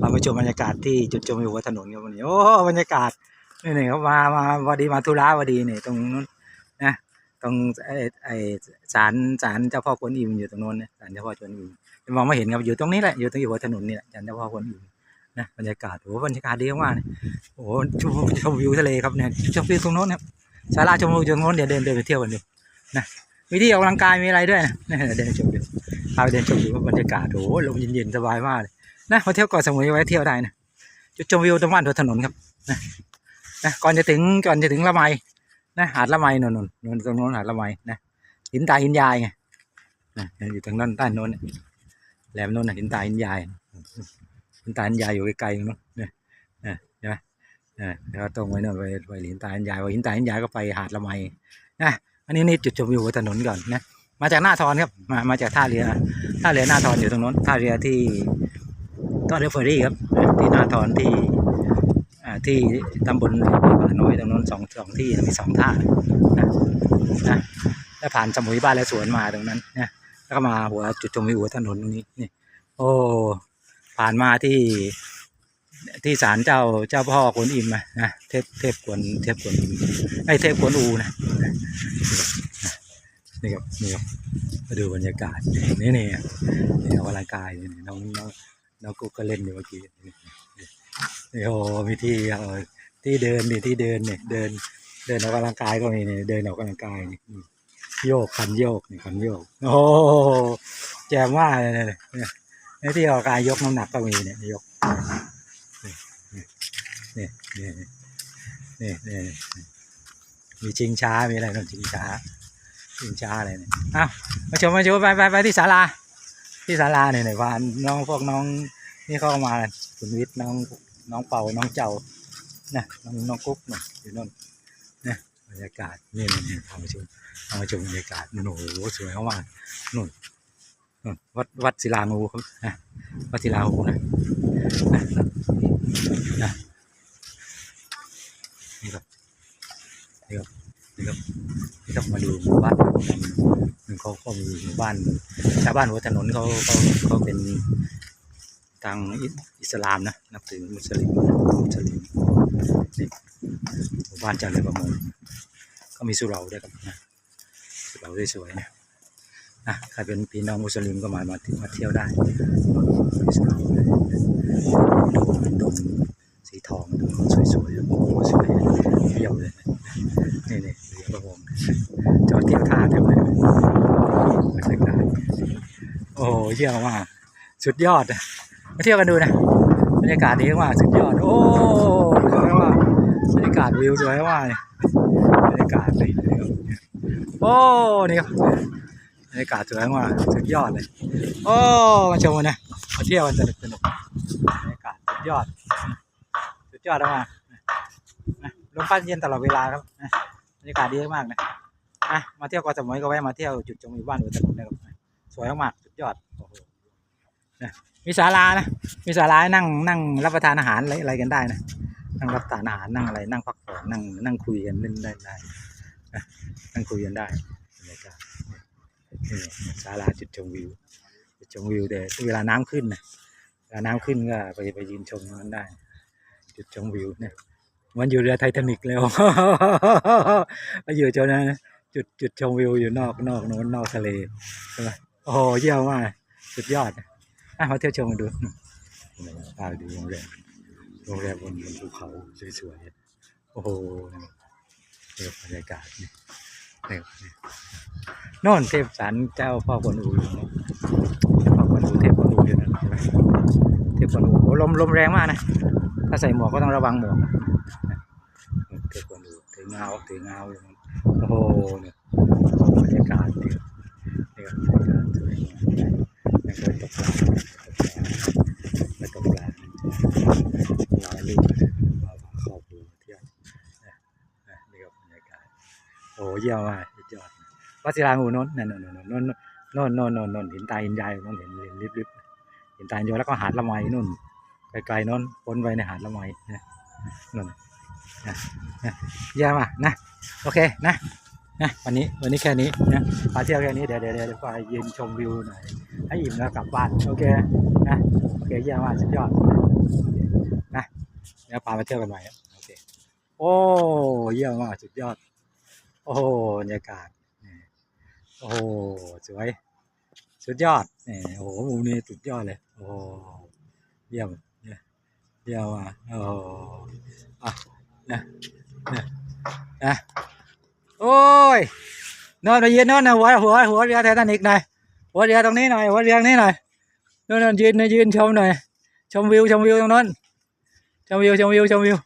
พามาชมบรรยากาศที่จุดชมวิวบนถนนครับวันนี้ โอ้บรรยากาศนี่นี่ครับมามาพอดีมาธุระพอดีนี่ตรงนู้นนะตรงไอ้ไอ้ศาลศาลเจ้าพ่อกวนอิมอยู่ตรงนู้นนะศาลเจ้าพ่อกวนอิมจะมองไม่เห็นครับอยู่ตรงนี้แหละอยู่ตรงอยู่บนถนนนี่แหละศาลเจ้าพ่อกวนอิมนะบรรยากาศโอ้บรรยากาศดีมากเลยโอ้ชมชมวิวทะเลครับเนี่ยชมวิวตรงโน้นครับศาลาชมวิวตรงโน้นเดี๋ยวเดินเดินไปเที่ยวกันดูนะมีที่ออกกำลังกายมีอะไรด้วยนะเนี่ยเดินชมวิวพาไปเดินชมวิวบรรยากาศโอ้ลมเย็นๆสบายมากเลย นะมาเที่ยวเกาะสมุยไว้เที่ยวได้นะจุดชมวิวตรงบ้านถนนครับนะนะก่อนจะถึงก่อนจะถึงละไมนะหาดละไมนนนนนตรงโน้นหาดละไมนะหินตาหินยายไงนะอยู่ทางด้านด้านโน้นนแหลมโน้นน่ะหินตาหินยายหินตาหินยายอยู่ไกลๆตรงโน้นเนี่ยนะใช่ไหมนะแล้วตรงไปโน้นไปไปหินตาหินยายพอหินตาหินยายก็ไปหาดละไมนะอันนี้นี่จุดชมวิวถนนก่อนนะมาจากหน้าทอนครับมามาจากท่าเรือท่าเรือหน้าทอนอยู่ตรงโน้นท่าเรือที่ ท่าเรือเฟอร์รี่ครับ ที่นาทรที่ที่ตำบลป่าน้อยตรงนั้นสองสองที่มีสองท่านะนะแล้วผ่านสมุยบ้านและสวนมาตรงนั้นนะแล้วก็มาหัวจุดชมวิวถนนตรงนี้นี่โอ้ผ่านมาที่ที่ศาลเจ้าเจ้าพ่อกวนอิมนะเทพเทพกวนเทพกวนอิมไอเทพกวนอูนะนี่ครับนี่ครับมาดูบรรยากาศนี่นี่นี่ออกกำลังกายนี่น้องน้อง น้องกุ๊กก็เล่นอยู่เมื่อกี้นี่โอ้มีที่ที่เดินนี่ที่เดินเนี่ยเดิน เดินออกกำลังกายก็มีเนี่ยเดินออกกำลังกายนี่โยกคันโยกนี่คันโยก โอ้แจ่มว่าเลยเนี่ยเนี่ยในที่ออกกายยกน้ำหนักก็มีเนี่ยยกนี่นี่นี่นี่นี่มีชิงช้ามีอะไรนั่นชิงช้าชิงช้าอะไรเนี่ยอ้าวมาชมมาชมไปไปไปที่ศาลา ที่ศาลาเนี่ยหนว่านน้องพวกน้องนี่เข้ามาคุณวิทย์น้องน้องเป่าน้องเจ้านะน้องน้องกุ๊กเนี่ยอยู่นู่นนะบรรยากาศนี่นี่นี่พามาชมพามาชมบรรยากาศนู่นโอ้โหสวยมากนู่นนู่นวัดวัดศิลางูครับนะวัดศิลางูนะนะนะนี่ครับนี่ครับ นี่ครับนี่ครับมาดูหมู่บ้านมันเขาเขามีหมู่บ้าน ชาวบ้านหัวถนนเขาเขาเขาเป็นทางอิสลามนะนับถือมุสลิมมุสลิมนี่หมู่บ้านเจริญประมงก็มีสุเหราด้วยครับนะสุเหราสวยๆนะนะใครเป็นพี่น้องมุสลิมก็มามามาเที่ยวได้สุเหราเลยโดมโดมสีทองโดมสวยๆโอ้โหสวยเยี่ยมเลยนี่นี่เรือประมงจอดเทียบท่าเต็มเลยบรรยากาศ โอ้โหเยี่ยมมากสุดยอดอะมาเที่ยวกันดูนะบรรยากาศดีมากสุดยอด โอ้สวยมากบรรยากาศวิวสวยมากเลยบรรยากาศเลยโอ้นี่ครับบรรยากาศสวยมากสุดยอดเลย โอ้มาชมกันนะมาเที่ยวกันสนุกสนุกบรรยากาศสุดยอด สุดยอดมากนะลมพัดเย็นตลอดเวลาครับบรรยากาศดีมากนะอะมาเที่ยวเกาะสมุยก็แวะมาเที่ยวจุดชมวิวบ้านหัวถนนนะครับสวยมากส ยอดโอ้โหนะมีศาลานะมีศาลานั่งนั่งรับประทานอาหารอะไรอะไรกันได้นะนั่งรับประทานอาหารนั่งอะไร นั่งพักผ่อนนั่งนั่งคุยกันเล่นได้ได้นะนั่งคุยกันได้บรรยากาศนี่ศาลาจุดชมวิวจุดชมวิวแต่เวลาน้ำขึ้นนะเวลาน้ำขึ้นก็ไปไปยืนชมมันได้ จุดชมวิวเนี่ยมันอยู่เรือไททานิกเลยไปอยู่จนนะจุดจุดชมวิวอยู่นอกนอกโน้นนอกทะเลใช่ไหม โอ้โหเยี่ยมมากสุดยอดอะมาเที่ยวชมกันดูอืมพาไปดูโรงแรมโรงแรมบนบนภูเขาสวยๆโอ้โหนี่ครับบรรยากาศนี่นี่ครับนี่โน่นเทพสารเจ้าพ่อกวนอูอยู่โน่นเจ้าพ่อกวนอูเทพกวนอูอยู่นั่นใช่ไหมเทพกวนอูโอ้ลมลมแรงมากนะถ้าใส่หมวกก็ต้องระวังหมวกนะเทพกวนอูถือเงาถือเงาอยู่นั่นโอ้โหเนี่ยบรรยากาศดีครับนี่ครับบรรยากาศสวยงามยังเคยตกปลาไปตกปลาลอยลูกมาครอบครัวเที่ยวนี่ครับบรรยากาศโอ้เยี่ยมมากยอดวัดศิลางูนนนั่นน่นน่นน่นน่นน่นโน่นหินตาหินยายโน่นเห็นเห็นริบริบหินตาหินยายแล้วก็หาดละไมนู่นไกลๆโน่นพ้นไปในหาดละไมนะนู่นนะนะเยี่ยมมากนะโอเคนะ นะวันนี้วันนี้แค่นี้นะพาเที่ยวแค่นี้เดี๋ยวเดี๋ยวเดี๋ยวไปยืนชมวิวหน่อยให้อิ่มแล้วกลับบ้านโอเคนะโอเคเยี่ยมมากสุดยอดนะเดี๋ยวพาไปเที่ยวกันใหม่ครับโอเคโอ้เยี่ยมมากสุดยอด โอ้บรรยากาศโอ้สวยสุดยอดนี่โอ้โหมุมนี้สุดยอดเลยโอ้เยี่ยมเยี่ยมอะโอ้อะนะนะนะ ยนอนไปยืนนอนนะหัวหัวหัวเรือไททานิกหน่อยหัวเรือตรงนี้หน่อยหัวเรือนี้หน่อยนอนนอนยืนนะยืนชมหน่อยชมวิวชมวิวตรงนั้นชมวิวชมวิวชมวิว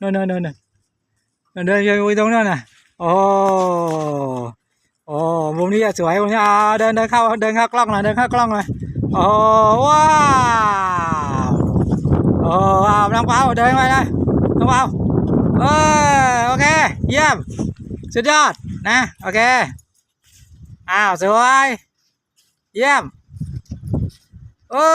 นอนนอนนอนนอนเดินชมวิวตรงนั้นน่ะโอ้โอ้มุมนี้สวยมุมนี้อ่าเดินเดินเข้าเดินเข้ากล้องหน่อยเดินเข้ากล้องหน่อยโอ้ว้าวโอ้ว้าวน้องเปาเดินไปนะน้องเปาเออโอเคเยี่ยม สุดยอดนะ โอเค อ้าว สวย เยี่ยม โอ้